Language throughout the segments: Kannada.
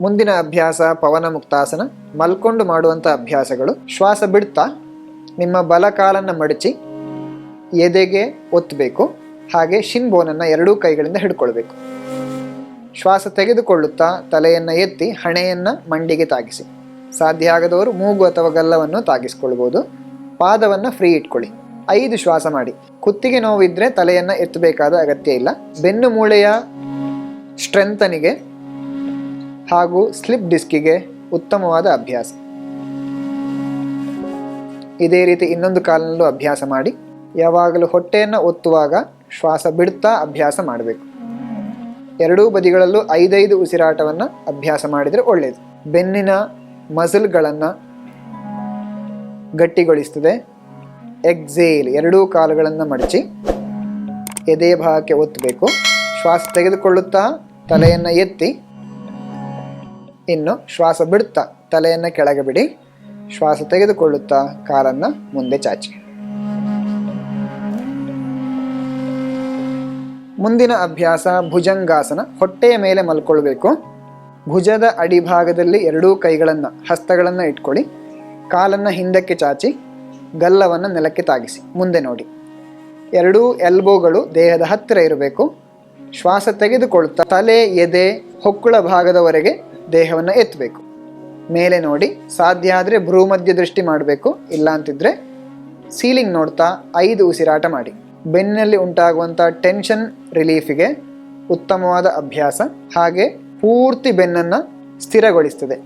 ಮುಂದಿನ ಅಭ್ಯಾಸ, ಪವನ ಮುಕ್ತಾಸನ, ಮಲ್ಕೊಂಡು ಮಾಡುವಂಥ ಅಭ್ಯಾಸಗಳು. ಶ್ವಾಸ ಬಿಡ್ತಾ, ನಿಮ್ಮ ಬಲಕಾಲನ್ನು ಮಡಚಿ, ಎದೆಗೆ ಒತ್ತಬೇಕು ಹಾಗೆ ಶಿನ್ ಬೋನನ್ನು ಎರಡೂ ಕೈಗಳಿಂದ ಹಿಡ್ಕೊಳ್ಬೇಕು. ಶ್ವಾಸ ತೆಗೆದುಕೊಳ್ಳುತ್ತಾ, ತಲೆಯನ್ನು ಎತ್ತಿ, ಹಣೆಯನ್ನು ಮಂಡಿಗೆ ತಾಗಿಸಿ. ಸಾಧ್ಯ ಆಗದವರು ಮೂಗು ಅಥವಾ ಗಲ್ಲವನ್ನು ತಾಗಿಸ್ಕೊಳ್ಬೋದು. ಪಾದವನ್ನು ಫ್ರೀ ಇಟ್ಕೊಳ್ಳಿ. ಐದು ಶ್ವಾಸ ಮಾಡಿ. ಕುತ್ತಿಗೆ ನೋವಿದ್ರೆ ತಲೆಯನ್ನು ಎತ್ತಬೇಕಾದ ಅಗತ್ಯ ಇಲ್ಲ. ಬೆನ್ನು ಮೂಳೆಯ ಸ್ಟ್ರೆಂತನಿಗೆ ಹಾಗೂ ಸ್ಲಿಪ್ ಡಿಸ್ಕಿಗೆ ಉತ್ತಮವಾದ ಅಭ್ಯಾಸ. ಇದೇ ರೀತಿ ಇನ್ನೊಂದು ಕಾಲಿನಲ್ಲೂ ಅಭ್ಯಾಸ ಮಾಡಿ, ಯಾವಾಗಲೂ ಹೊಟ್ಟೆಯನ್ನು ಒತ್ತುವಾಗ ಶ್ವಾಸ ಬಿಡ್ತಾ ಅಭ್ಯಾಸ ಮಾಡಬೇಕು. ಎರಡೂ ಬದಿಗಳಲ್ಲೂ ಐದೈದು ಉಸಿರಾಟವನ್ನು ಅಭ್ಯಾಸ ಮಾಡಿದರೆ ಒಳ್ಳೆಯದು ಬೆನ್ನಿನ ಮಸಲ್ಗಳನ್ನು ಗಟ್ಟಿಗೊಳಿಸ್ತದೆ. ಎಕ್ಸೇಲ್ ಎರಡೂ ಕಾಲುಗಳನ್ನು ಮಡಚಿ ಎದೆ ಭಾಗಕ್ಕೆ ಒತ್ತಬೇಕು. ಶ್ವಾಸ ತೆಗೆದುಕೊಳ್ಳುತ್ತಾ ತಲೆಯನ್ನು ಎತ್ತಿ ಇನ್ನು ಶ್ವಾಸ ಬಿಡುತ್ತಾ ತಲೆಯನ್ನು ಕೆಳಗೆ ಬಿಡಿ. ಶ್ವಾಸ ತೆಗೆದುಕೊಳ್ಳುತ್ತಾ ಕಾಲನ್ನು ಮುಂದೆ ಚಾಚಿ. ಮುಂದಿನ ಅಭ್ಯಾಸ ಭುಜಂಗಾಸನ. ಹೊಟ್ಟೆಯ ಮೇಲೆ ಮಲ್ಕೊಳ್ಬೇಕು. ಭುಜದ ಅಡಿಭಾಗದಲ್ಲಿ ಎರಡೂ ಕೈಗಳನ್ನು, ಹಸ್ತಗಳನ್ನು ಇಟ್ಕೊಳ್ಳಿ. ಕಾಲನ್ನು ಹಿಂದಕ್ಕೆ ಚಾಚಿ, ಗಲ್ಲವನ್ನು ನೆಲಕ್ಕೆ ತಾಗಿಸಿ, ಮುಂದೆ ನೋಡಿ. ಎರಡೂ ಎಲ್ಬೋಗಳು ದೇಹದ ಹತ್ತಿರ ಇರಬೇಕು. ಶ್ವಾಸ ತೆಗೆದುಕೊಳ್ಳುತ್ತಾ ತಲೆ, ಎದೆ, ಹೊಕ್ಕುಳ ಭಾಗದವರೆಗೆ ದೇಹವನ್ನು ಎತ್ತಬೇಕು. ಮೇಲೆ ನೋಡಿ, ಸಾಧ್ಯ ಆದರೆ ಭ್ರೂಮಧ್ಯ ದೃಷ್ಟಿ ಮಾಡಬೇಕು ಇಲ್ಲ ಅಂತಿದ್ರೆ ಸೀಲಿಂಗ್ ನೋಡ್ತಾ ಐದು ಉಸಿರಾಟ ಮಾಡಿ. ಬೆನ್ನಲ್ಲಿ ಉಂಟಾಗುವಂಥ ಟೆನ್ಷನ್ ರಿಲೀಫಿಗೆ ಉತ್ತಮವಾದ ಅಭ್ಯಾಸ. ಹಾಗೆ ಪೂರ್ತಿ ಬೆನ್ನನ್ನು ಸ್ಥಿರಗೊಳಿಸ್ತದೆ.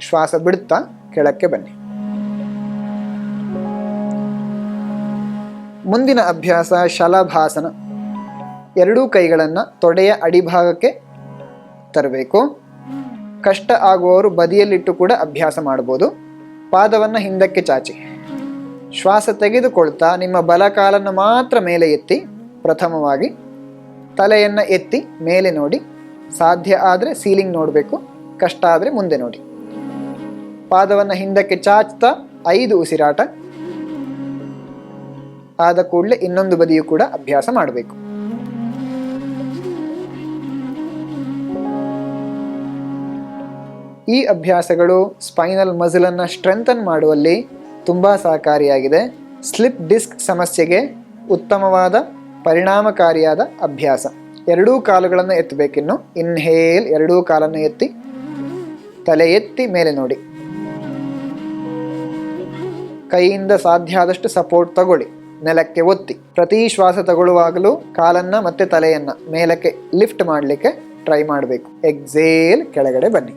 ಶ್ವಾಸ ಬಿಡುತ್ತಾ ಕೆಳಕ್ಕೆ ಬನ್ನಿ. ಮುಂದಿನ ಅಭ್ಯಾಸ ಶಲಭಾಸನ. ಎರಡೂ ಕೈಗಳನ್ನು ತೊಡೆಯ ಅಡಿಭಾಗಕ್ಕೆ ತರಬೇಕು. ಕಷ್ಟ ಆಗುವವರು ಬದಿಯಲ್ಲಿಟ್ಟು ಕೂಡ ಅಭ್ಯಾಸ ಮಾಡ್ಬೋದು ಪಾದವನ್ನು ಹಿಂದಕ್ಕೆ ಚಾಚಿ. ಶ್ವಾಸ ತೆಗೆದುಕೊಳ್ತಾ ನಿಮ್ಮ ಬಲಕಾಲನ್ನು ಮಾತ್ರ ಮೇಲೆ ಎತ್ತಿ, ಪ್ರಥಮವಾಗಿ ತಲೆಯನ್ನು ಎತ್ತಿ ಮೇಲೆ ನೋಡಿ. ಸಾಧ್ಯ ಆದರೆ ಸೀಲಿಂಗ್ ನೋಡಬೇಕು, ಕಷ್ಟ ಆದರೆ ಮುಂದೆ ನೋಡಿ. ಪಾದವನ್ನು ಹಿಂದಕ್ಕೆ ಚಾಚ್ತಾ ಐದು ಉಸಿರಾಟ. ಆದ ಕೂಡಲೇ ಇನ್ನೊಂದು ಬದಿಯು ಕೂಡ ಅಭ್ಯಾಸ ಮಾಡಬೇಕು. ಈ ಅಭ್ಯಾಸಗಳು ಸ್ಪೈನಲ್ ಮಸಲನ್ನು ಸ್ಟ್ರೆಂಥನ್ ಮಾಡುವಲ್ಲಿ ತುಂಬ ಸಹಕಾರಿಯಾಗಿದೆ. ಸ್ಲಿಪ್ ಡಿಸ್ಕ್ ಸಮಸ್ಯೆಗೆ ಉತ್ತಮವಾದ ಪರಿಣಾಮಕಾರಿಯಾದ ಅಭ್ಯಾಸ. ಎರಡೂ ಕಾಲುಗಳನ್ನು ಎತ್ತಬೇಕಿನ್ನು. ಇನ್ಹೇಲ್ ಎರಡೂ ಕಾಲನ್ನು ಎತ್ತಿ, ತಲೆ ಎತ್ತಿ ಮೇಲೆ ನೋಡಿ. ಕೈಯಿಂದ ಸಾಧ್ಯ ಆದಷ್ಟು ಸಪೋರ್ಟ್ ತಗೊಳ್ಳಿ. ನೆಲಕ್ಕೆ ಒತ್ತಿ. ಪ್ರತಿ ಶ್ವಾಸ ತಗೊಳ್ಳುವಾಗಲೂ ಕಾಲನ್ನು ಮತ್ತೆ ತಲೆಯನ್ನು ಮೇಲಕ್ಕೆ ಲಿಫ್ಟ್ ಮಾಡಲಿಕ್ಕೆ ಟ್ರೈ ಮಾಡಬೇಕು. ಎಕ್ಸೇಲ್ ಕೆಳಗಡೆ ಬನ್ನಿ.